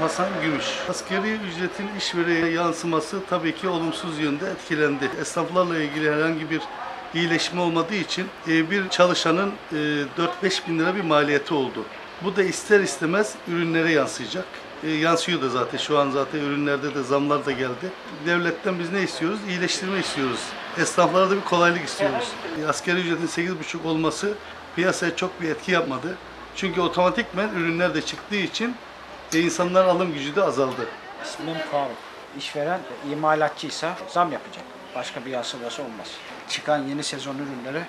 Hasan Gümüş. Askeri ücretin işvereye yansıması tabii ki olumsuz yönde etkilendi. Esnaflarla ilgili herhangi bir iyileşme olmadığı için e, bir çalışanın e, 4-5 bin lira bir maliyeti oldu. Bu da ister istemez ürünlere yansıyacak. E, yansıyor da zaten şu an zaten ürünlerde de zamlar da geldi. Devletten biz ne istiyoruz? İyileştirme istiyoruz. Esnaflara da bir kolaylık istiyoruz. E, asgari ücretin 8,5 olması piyasaya çok bir etki yapmadı. Çünkü otomatikmen ürünler de çıktığı için e, insanların alım gücü de azaldı. İsmim Faruk. İşveren imalatçıysa zam yapacak. Başka bir yansıması olmaz. Çıkan yeni sezon ürünlere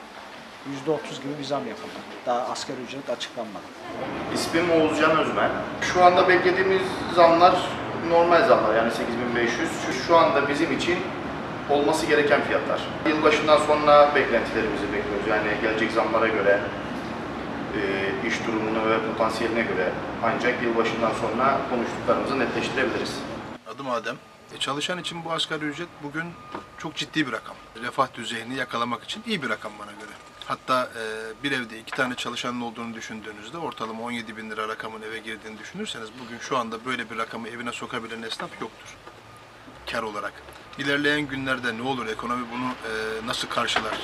%30 gibi bir zam yapıldı. Daha asgari ücret açıklanmadı. İsmim Oğuzcan Özmen. Şu anda beklediğimiz zamlar normal zamlar yani 8500. Şu- Şu anda bizim için olması gereken fiyatlar. Yılbaşından sonra beklentilerimizi bekliyoruz. Yani gelecek zamlara göre, e, iş durumuna ve potansiyeline göre ancak yılbaşından sonra konuştuklarımızı netleştirebiliriz. Adım Adem. E, çalışan için bu asgari ücret bugün çok ciddi bir rakam. Refah düzeyini yakalamak için iyi bir rakam bana göre. Hatta e, bir evde iki tane çalışanın olduğunu düşündüğünüzde ortalama 17 bin lira rakamın eve girdiğini düşünürseniz bugün şu anda böyle bir rakamı evine sokabilen esnaf yoktur. Kar olarak. İlerleyen günlerde ne olur, ekonomi bunu e, nasıl karşılar,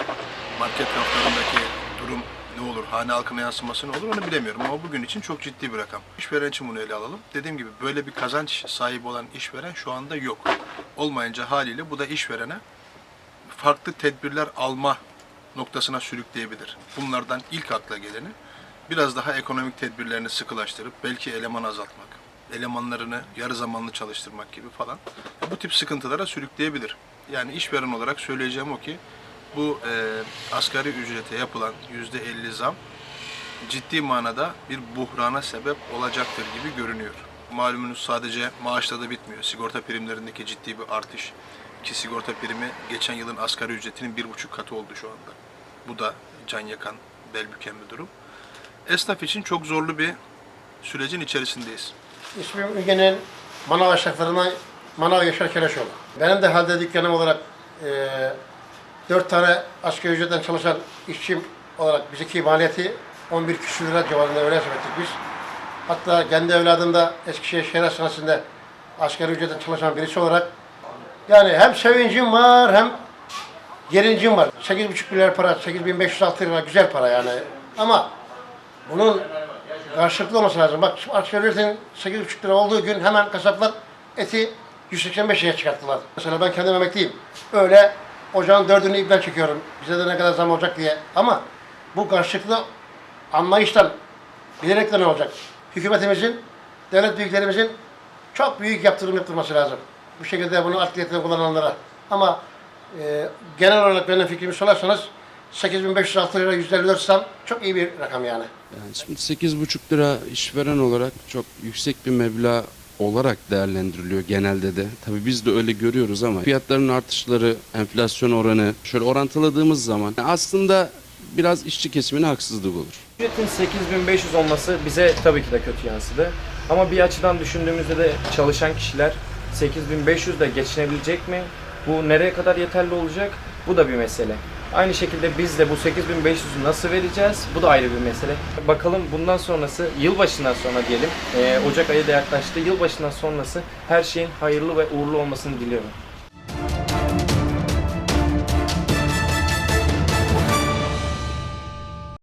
market raflarındaki ne olur, hane halkına yansıması ne olur onu bilemiyorum ama bugün için çok ciddi bir rakam. İşveren için bunu ele alalım. Dediğim gibi böyle bir kazanç sahibi olan işveren şu anda yok. Olmayınca haliyle bu da işverene farklı tedbirler alma noktasına sürükleyebilir. Bunlardan ilk akla geleni biraz daha ekonomik tedbirlerini sıkılaştırıp belki eleman azaltmak, elemanlarını yarı zamanlı çalıştırmak gibi falan bu tip sıkıntılara sürükleyebilir. Yani işveren olarak söyleyeceğim o ki bu e, asgari ücrete yapılan yüzde 50 zam ciddi manada bir buhrana sebep olacaktır gibi görünüyor. Malumunuz sadece maaşla da bitmiyor. Sigorta primlerindeki ciddi bir artış ki sigorta primi geçen yılın asgari ücretinin bir buçuk katı oldu şu anda. Bu da can yakan, bel büken bir durum. Esnaf için çok zorlu bir sürecin içerisindeyiz. İsmim Ülge'nin manav aşağılarından Manav Yaşar Keleşoğlu. Benim de halde dükkanım olarak e, dört tane asgari ücretten çalışan işçim olarak bizdeki maliyeti 11 küsur lira civarında öyle hesap ettik biz. Hatta kendi evladım da Eskişehir Şehir Hastanesi'nde asgari ücretten çalışan birisi olarak yani hem sevincim var hem gerincim var. 8,5 milyar para, 8506 lira güzel para yani. Ama bunun karşılıklı olması lazım. Bak asgari ücretin 8,5 lira olduğu gün hemen kasaplar eti 185 liraya çıkarttılar. Mesela ben kendim emekliyim. Öyle ocağın dördünü ipten çekiyorum. Bize de ne kadar zam olacak diye. Ama bu karşılıklı anlayıştan bilerek de ne olacak? Hükümetimizin, devlet büyüklerimizin çok büyük yaptırım yaptırması lazım. Bu şekilde bunu akliyetle kullananlara. Ama e, genel olarak benim fikrimi sorarsanız 8506 lira 154 zam çok iyi bir rakam yani. Yani şimdi 8,5 lira işveren olarak çok yüksek bir meblağ olarak değerlendiriliyor genelde de. Tabii biz de öyle görüyoruz ama fiyatların artışları, enflasyon oranı şöyle orantıladığımız zaman aslında biraz işçi kesimine haksızlık olur. Ücretin 8500 olması bize tabii ki de kötü yansıdı. Ama bir açıdan düşündüğümüzde de çalışan kişiler 8500 de geçinebilecek mi? Bu nereye kadar yeterli olacak? Bu da bir mesele. Aynı şekilde biz de bu 8500'ü nasıl vereceğiz? Bu da ayrı bir mesele. Bakalım bundan sonrası, yılbaşından sonra diyelim, eee, Ocak ayı da yaklaştı. Yılbaşından sonrası her şeyin hayırlı ve uğurlu olmasını diliyorum.